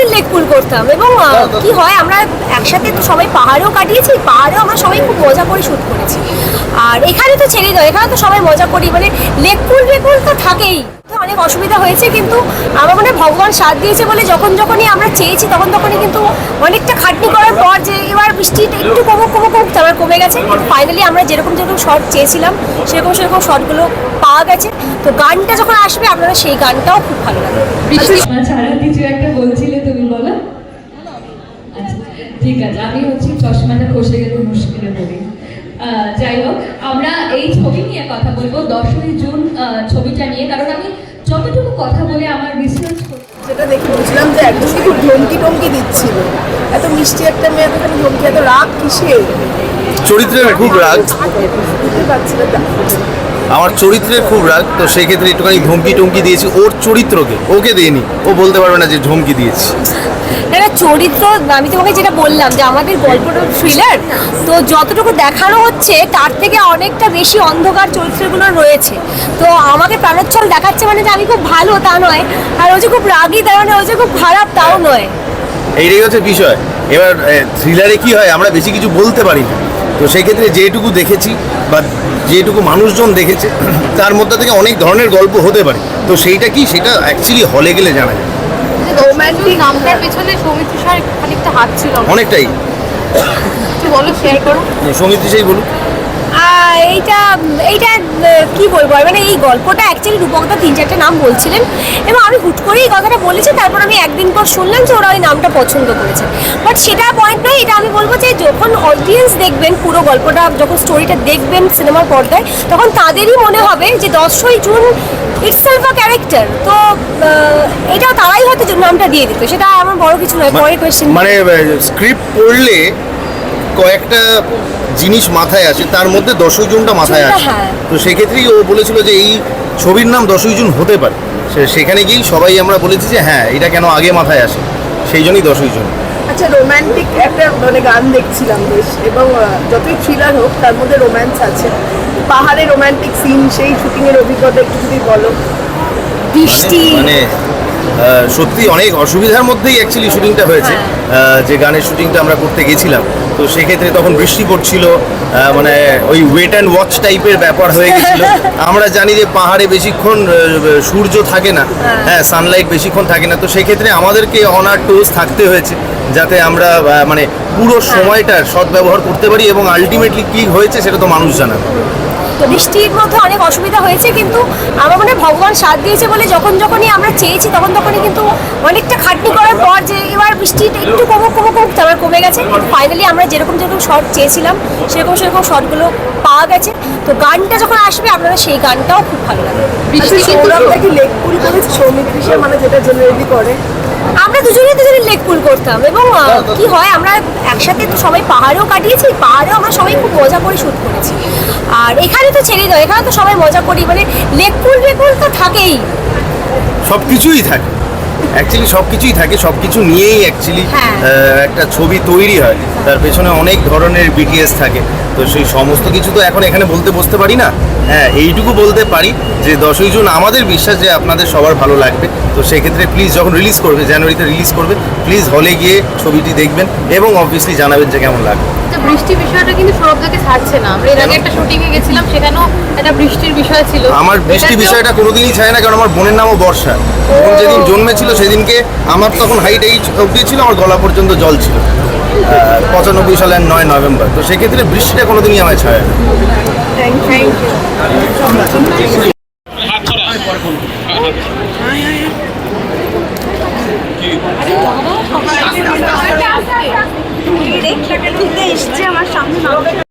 দুজনে লেক পুল করতাম এবং কি হয় আমরা একসাথে তো সবাই পাহাড়েও কাটিয়েছি পাহাড়েও আমরা সবাই খুব মজা করে শুট করেছি। আর এখানে তো ছেড়ে দাও এখানে তো সবাই মজা করি মানে লেক পুল লেক পুল তো থাকেই। অনেক অসুবিধা হয়েছে, কিন্তু আমার মনে ভগবান সাথ দিয়েছে বলে যখন যখনই আমরা চেয়েছি, তখন তখনই কিন্তু অনেকটা খাটনি করার পর যে এবার বৃষ্টিটা একটু কমুক কমুক কমুক, তারপর কমে গেছে। ফাইনালি আমরা যেরকম যেরকম শর্ট চেয়েছিলাম, সেরকম সেরকম শর্টগুলো পাওয়া গেছে। তো গানটা যখন আসবে আপনারা সেই গানটাও খুব ভালো তুমি, বলো। আচ্ছা ঠিক আছে, আমি হচ্ছে চশমাটা খসে গেলে মুশকিলে পড়ি। যাই হোক, আমরা এই ছবি নিয়ে কথা বলব। দশই জুন ছবিটা নিয়ে, কারণ কথা বলে আমার রিসার্চ সেটা দেখে বুঝলাম যে একদম খুব ধমকি টমকি দিচ্ছিল। এত মিষ্টি একটা মেয়ে এতখানি ধমকি এত রাগ কিসে চরিত্রের খুব রাগ। বুঝতে পারছি না। আমার চরিত্রের খুব রাগ তো সেক্ষেত্রে একটুখানি ধমকি টমকি দিয়েছি। ওর চরিত্রকে ওকে দেয়নি ও বলতে পারবে না যে ধমকি দিয়েছি। একটা চরিত্র আমি তোমাকে যেটা বললাম যে আমাদের গল্পটা থ্রিলার তো যতটুকু দেখানো হচ্ছে তার থেকে অনেকটা বেশি অন্ধকার চরিত্রগুলো রয়েছে। তো আমাকে প্রাণোচ্ছল দেখাচ্ছে মানে যে আমি খুব ভালো তা নয় আর ও যে খুব রাগী তার মানে ও যে খুব খারাপ তাও নয়। এইটাই হচ্ছে বিষয়। এবার থ্রিলারে কি হয় আমরা বেশি কিছু বলতে পারি না। তো সেক্ষেত্রে যেটুকু দেখেছি বা যেটুকু মানুষজন দেখেছে তার মধ্যে থেকে অনেক ধরনের গল্প হতে পারে। তো সেইটা কি? সেটা অ্যাকচুয়ালি হলে গেলে জানা যায়। রোম্যান্টিক নামটার পেছনে সৌমিত্র স্যার খানিকটা হাত ছিল। অনেকটাই। একটু বলো শেয়ার করো। সেই বলুন আহ, এইটা এইটা কি বলব? আর মানে এই গল্পটা অ্যাকচুয়ালি রূপকদা তিন চারটে নাম বলছিলেন এবং আমি হুট করেই এই কথাটা বলেছি তারপর আমি একদিন পর শুনলাম যে ওরা ওই নামটা পছন্দ করেছে। বাট সেটা পয়েন্ট নয় এটা আমি বলব যে যখন অডিয়েন্স দেখবেন পুরো গল্পটা যখন স্টোরিটা দেখবেন সিনেমার পর্দায় তখন তাদেরই মনে হবে যে দশই June it's itself a character তো এটা তারাই হয়তো নামটা দিয়ে দিত। সেটা আমার বড় কিছু নয় পরের কোয়েশ্চেন মানে স্ক্রিপ্ট পড়লে কয়েকটা জিনিস মাথায় আসে তার মধ্যে দশই জুনটা মাথায় আসে হ্যাঁ। তো সেক্ষেত্রেই ও বলেছিল যে এই ছবির নাম দশই জুন হতে পারে। সে- সেখানে গিয়েই সবাই আমরা বলেছি যে হ্যাঁ এটা কেন আগে মাথায় আসে? সেই জন্যই দশই জুন। আচ্ছা রোম্যান্টিক একটা মানে গান দেখছিলাম বেশ এবং যতই থ্রিলার হোক তার মধ্যে রোম্যান্স আছে। পাহাড়ে রোম্যান্টিক সিন সেই শুটিং এর অভিজ্ঞতা একটু যদি বলো। বৃষ্টি। মানে সত্যি অনেক অসুবিধার মধ্যেই অ্যাকচুয়ালি শুটিংটা হয়েছে। যে গানের শুটিংটা আমরা করতে গেছিলাম। তো সেক্ষেত্রে তখন বৃষ্টি পড়ছিল মানে ওই ওয়েট অ্যান্ড ওয়াচ টাইপের ব্যাপার হয়ে গেছিল। আমরা জানি যে পাহাড়ে বেশিক্ষণ সূর্য থাকে না। হ্যাঁ। সানলাইট বেশিক্ষণ থাকে না। তো সেক্ষেত্রে আমাদেরকে অনার টোজ থাকতে হয়েছে যাতে আমরা মানে পুরো সময়টার সদ্ব্যবহার করতে পারি এবং আলটিমেটলি কী হয়েছে সেটা তো মানুষ জানাবে। তো বৃষ্টির মধ্যে অনেক অসুবিধা হয়েছে কিন্তু আমার মনে হয় ভগবান সাথ দিয়েছে বলে যখন যখনই আমরা চেয়েছি তখন তখনই কিন্তু অনেকটা খাটনি করার পর যে এবার বৃষ্টিটা একটু কমুক কমুক কমুক তারপর কমে গেছে। ফাইনালি আমরা যেরকম যেরকম শর্ট চেয়েছিলাম সেরকম সেরকম শর্টগুলো পাওয়া গেছে। তো গানটা যখন আসবে আপনারা সেই গানটাও খুব ভালো লাগে আচ্ছা সৌরভটা কি লেগ পুল করেছে সৌমিত্র মানে যেটা জেনারেলি করে? আমরা দুজনেই দুজনে লেক পুল করতাম এবং কি হয় আমরা একসাথে তো সবাই পাহাড়েও কাটিয়েছি পাহাড়েও আমরা সবাই খুব মজা করে শুট করেছি। আর এখানে তো ছেড়ে দাও এখানে তো সবাই মজা করি মানে লেক পুল লেক পুল তো থাকেই। সব কিছুই থাকে। অ্যাকচুয়ালি সব কিছুই থাকে সব কিছু নিয়েই অ্যাকচুয়ালি হ্যাঁ। একটা ছবি তৈরি হয়। তার পেছনে অনেক ধরনের বিটিএস থাকে। তো সেই সমস্ত কিছু তো এখন এখানে বলতে বসতে পারি না। হ্যাঁ এইটুকু বলতে পারি যে দশই জুন আমাদের বিশ্বাস যে আপনাদের সবার ভালো লাগবে। তো সেক্ষেত্রে প্লিজ যখন রিলিজ করবে জানুয়ারিতে রিলিজ করবে প্লিজ হলে গিয়ে ছবিটি দেখবেন এবং অবভিয়াসলি জানাবেন যে কেমন লাগবে। তো বৃষ্টি বিষয়টা কিন্তু সৌরভদাকে ছাড়ছে না। আমরা এর আগে একটা শুটিং এ গেছিলাম সেখানেও একটা বৃষ্টির বিষয় ছিল। আমার বৃষ্টি বিষয়টা কোনোদিনই ছায় না কারণ আমার বোনের নামও বর্ষা। যেদিন জন্মেছিল সেদিনকে আমার তখন হাইট এই অবধি ছিল আমার গলা পর্যন্ত জল ছিল। পঁচানব্বই সালের নয় নভেম্বর তো সেক্ষেত্রে বৃষ্টিটা কোনোদিনই আমায় ছায় আমার ইউ